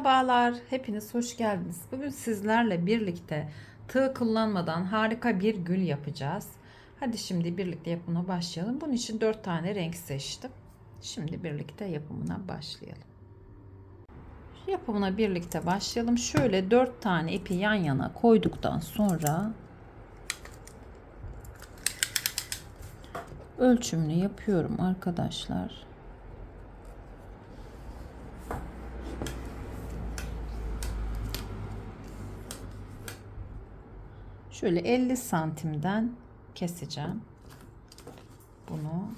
Merhabalar, hepiniz hoş geldiniz. Bugün sizlerle birlikte tığ kullanmadan harika bir gül yapacağız. Hadi şimdi birlikte yapımına başlayalım. Bunun için 4 tane renk seçtim. Şimdi birlikte yapımına başlayalım. Yapımına birlikte başlayalım. Şöyle 4 tane ipi yan yana koyduktan sonra ölçümünü yapıyorum arkadaşlar. Şöyle 50 santimden keseceğim. Bunu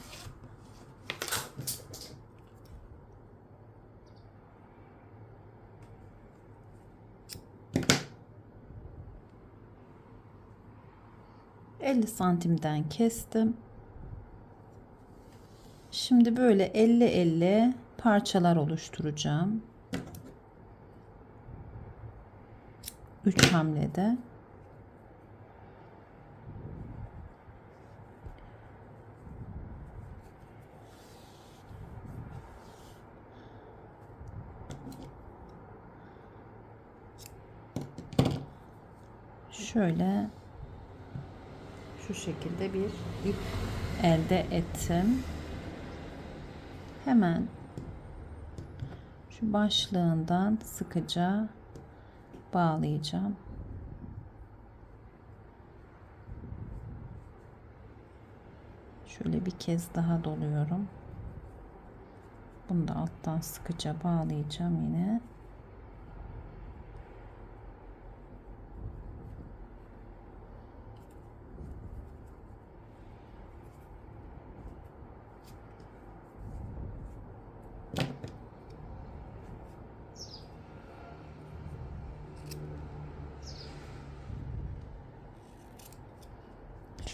...50 santimden kestim. Şimdi böyle 50-50 parçalar oluşturacağım. 3 hamlede. Şöyle şu şekilde bir ip elde ettim. Hemen şu başlığından sıkıca bağlayacağım. Şöyle bir kez daha doluyorum. Bunu da alttan sıkıca bağlayacağım yine.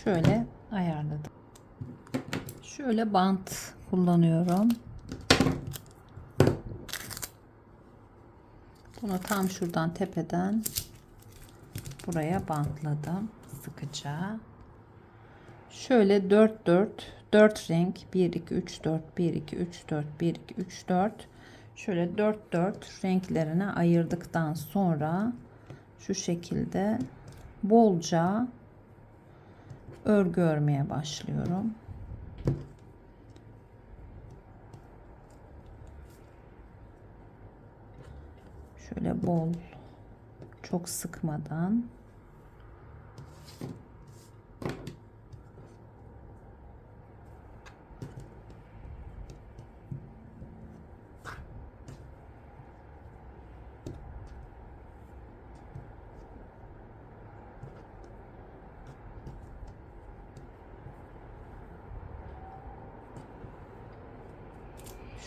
Şöyle ayarladım. Şöyle bant kullanıyorum. Bunu tam şuradan tepeden buraya bantladım sıkıca. Şöyle 4 4 4 renk 1 2 3 4 1 2 3 4 1 2 3 4 şöyle 4 4 renklerine ayırdıktan sonra şu şekilde bolca örgü örmeye başlıyorum. Şöyle bol çok sıkmadan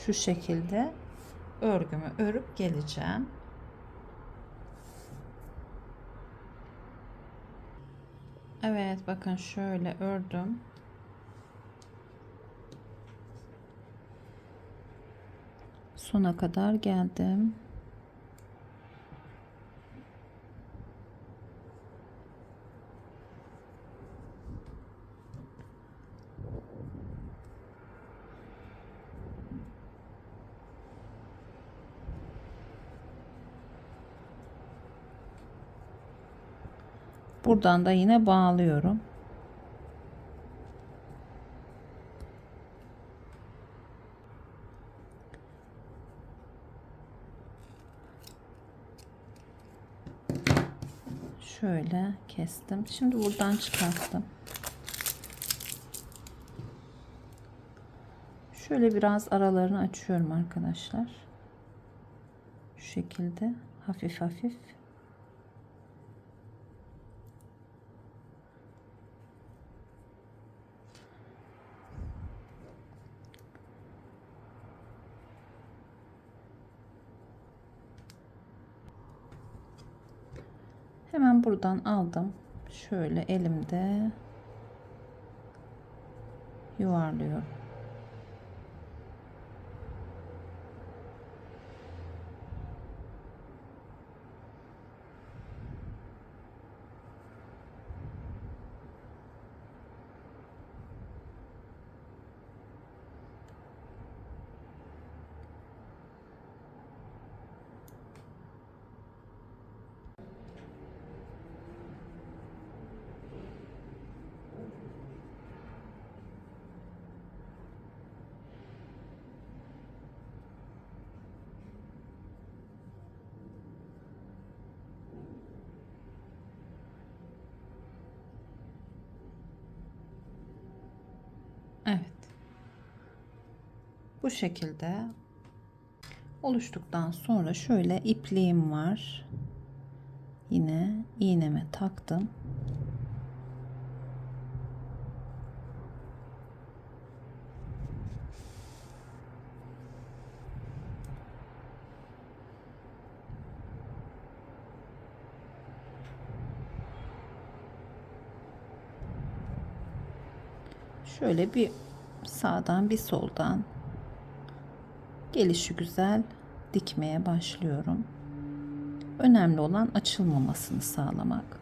şu şekilde örgümü örüp geleceğim. Evet bakın şöyle ördüm. Sona kadar geldim. Buradan da yine bağlıyorum. Şöyle kestim. Şimdi buradan çıkarttım. Şöyle biraz aralarını açıyorum arkadaşlar. Şu şekilde hafif hafif Hemen buradan aldım. Şöyle elimde yuvarlıyorum. Şekilde oluştuktan sonra şöyle ipliğim var. Yine iğneme taktım. Şöyle bir sağdan bir soldan gelişi güzel dikmeye başlıyorum. Önemli olan açılmamasını sağlamak.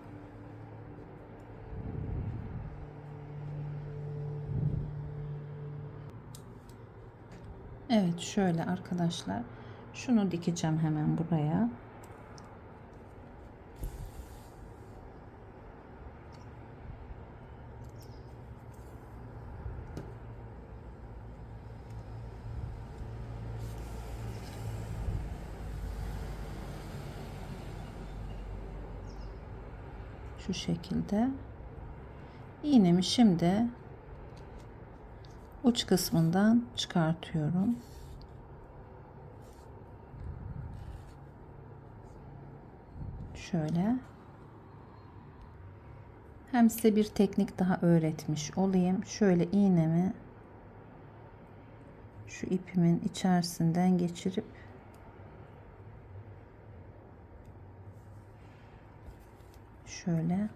Evet şöyle arkadaşlar şunu dikeceğim hemen buraya. Şu şekilde iğnemi şimdi uç kısmından çıkartıyorum. Şöyle hem size bir teknik daha öğretmiş olayım. Şöyle iğnemi şu ipimin içerisinden geçirip şöyle.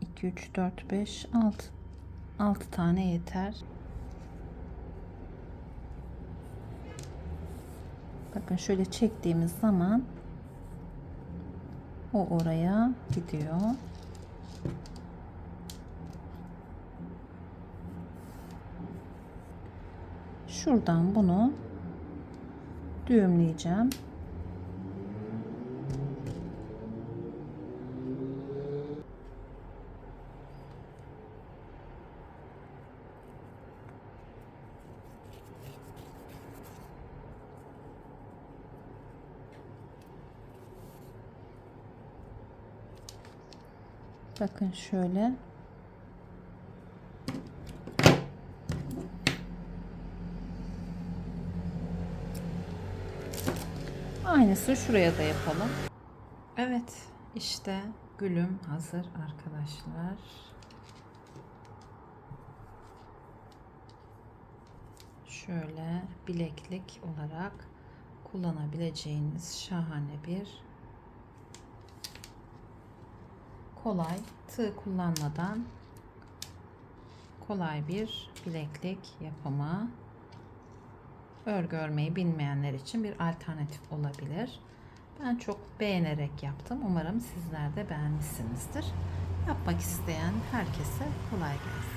İki üç dört beş altı. Altı tane yeter. Bakın şöyle çektiğimiz zaman o oraya gidiyor şuradan bunu düğümleyeceğim. Bakın şöyle Aynısı şuraya da yapalım. Evet, işte gülüm hazır arkadaşlar. Şöyle bileklik olarak kullanabileceğiniz şahane bir kolay tığ kullanmadan kolay bir bileklik yapımı örgü örmeyi bilmeyenler için bir alternatif olabilir. Ben çok beğenerek yaptım. Umarım sizler de beğenmişsinizdir. Yapmak isteyen herkese kolay gelsin.